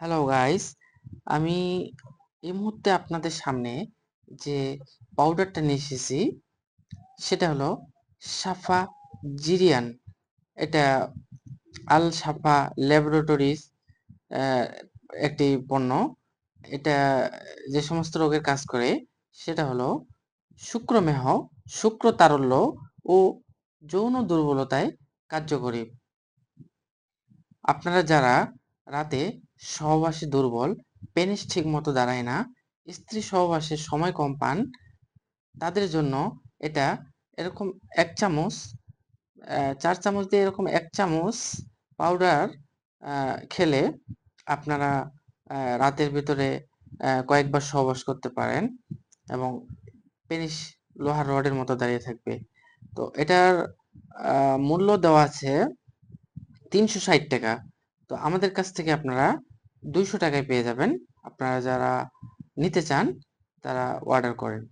Hello guys আমি এই মুহূর্তে আপনাদের সামনে যে পাউডারটা নিয়ে এসেছি, সেটা হলো সাফা জিরিয়ান এটা আল সাফা ল্যাবরেটরিজ একটি পণ্য। এটা যে সমস্ত রোগের কাজ করে, সেটা হলো শুক্রমেহ, শুক্র তারল্য ও যৌন দুর্বলতায় কার্যকরী। আপনারা যারা রাতে সহবাসে দুর্বল, পেনিস ঠিক মতো দাঁড়ায় না, স্ত্রী সহবাসে সময় কম পান, তাদের জন্য এটা এরকম এক চামচ চার চামচ দিয়ে এরকম এক চামচ পাউডার খেলে আপনারা রাতের ভিতরে কয়েকবার সহবাস করতে পারেন এবং পেনিস লোহার রডের মতো দাঁড়িয়ে থাকবে। তো এটার মূল্য দেওয়া আছে তিনশো ষাট টাকা। তো আমাদের কাছ থেকে আপনারা দুইশো টাকায় পেয়ে যাবেন। আপনারা যারা নিতে চান, তারা অর্ডার করেন।